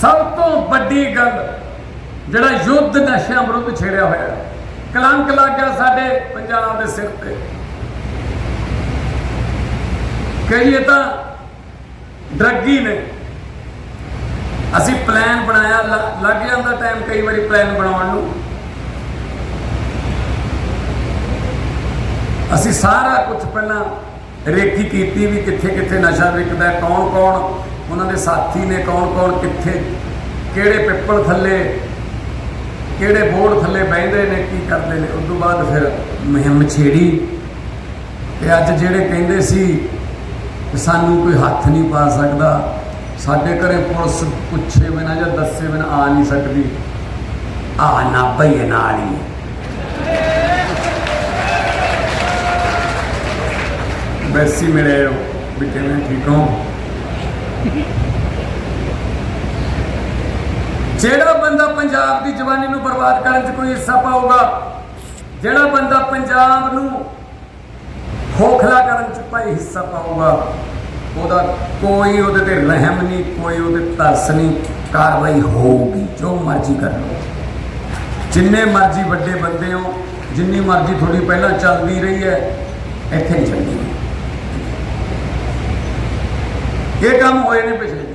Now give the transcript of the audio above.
ਸਭ ਤੋਂ ਵੱਡੀ ਗੱਲ ਜਿਹੜਾ ਯੁੱਧ ਨਸ਼ਿਆਂ ਵਿਰੁੱਧ ਛੇੜਿਆ ਹੋਇਆ ਕਲੰਕ ਲੱਗ ਗਿਆ ਸਾਡੇ ਪੰਜਾਬ ਦੇ ਸਿਰ ਤੇ। ਕਹੀਏ ਤਾਂ ਡਰੱਗੀ ਨੇ, ਅਸੀਂ ਪਲਾਨ ਬਣਾਇਆ, ਲ- ਲੱਗ ਜਾਂਦਾ ਟਾਈਮ ਕਈ ਵਾਰੀ ਪਲਾਨ ਬਣਾਉਣ ਨੂੰ। ਅਸੀਂ ਸਾਰਾ ਕੁਝ ਪਹਿਲਾਂ ਰੇਖੀ ਕੀਤੀ ਵੀ ਕਿੱਥੇ ਕਿੱਥੇ ਨਸ਼ਾ ਵਿਕਦਾ ਕੌਣ ਕੌਣ ਉਹਨਾਂ ਦੇ ਸਾਥੀ ਨੇ ਕੌਣ ਕੌਣ ਕਿੱਥੇ, ਕਿਹੜੇ ਪਿੱਪਲ ਥੱਲੇ, ਕਿਹੜੇ ਬੋਰਡ ਥੱਲੇ ਬਹਿੰਦੇ ਨੇ, ਕੀ ਕਰਦੇ ਨੇ। ਉਸ ਤੋਂ ਬਾਅਦ ਫਿਰ ਮੁਹਿੰਮ ਛੇੜੀ ਤੇ ਅੱਜ ਜਿਹੜੇ ਕਹਿੰਦੇ ਸੀ ਸਾਨੂੰ ਕੋਈ ਹੱਥ ਨਹੀਂ ਪਾ ਸਕਦਾ, ਸਾਡੇ ਘਰੇ ਪੁਲਿਸ ਪੁੱਛੇ ਬਿਨਾਂ ਜਾਂ ਦੱਸੇ ਬਿਨਾਂ ਆ ਨਹੀਂ ਸਕਦੀ। ਆ ਨਾ ਭਈ ਨਾਲ ਹੀ ਹੈ। ਵੈਸੀ ਮਿਲੇ ਵੀ ਕਿਵੇਂ ਠੀਕ ਹੋ? ਜਿਹੜਾ ਬੰਦਾ ਪੰਜਾਬ ਦੀ ਜਵਾਨੀ ਨੂੰ ਬਰਬਾਦ ਕਰਨ 'ਚ ਕੋਈ ਹਿੱਸਾ ਪਾਊਗਾ, ਜਿਹੜਾ ਬੰਦਾ ਪੰਜਾਬ ਨੂੰ ਖੋਖਲਾ ਕਰਨ 'ਚ ਭਾਈ ਹਿੱਸਾ ਪਾਊਗਾ, ਉਹਦਾ ਕੋਈ ਉਹਦੇ ਤੇ ਰਹਿਮ ਨਹੀਂ, ਕੋਈ ਉਹਦੇ ਤਰਸ ਨਹੀਂ, ਕਾਰਵਾਈ ਹੋਊਗੀ, ਜੋ ਮਰਜ਼ੀ ਕਰ ਲਓ। ਜਿੰਨੇ ਮਰਜ਼ੀ ਵੱਡੇ ਬੰਦੇ ਹੋ, ਜਿੰਨੀ ਮਰਜ਼ੀ ਤੁਹਾਡੀ ਪਹਿਲਾਂ ਚੱਲਦੀ ਰਹੀ ਹੈ, ਇੱਥੇ ਹੀ ਚੱਲਣੀ ਹੈ ਇਹ ਕੰਮ ਹੋਏ ਨੇ ਪਿਛਲੇ।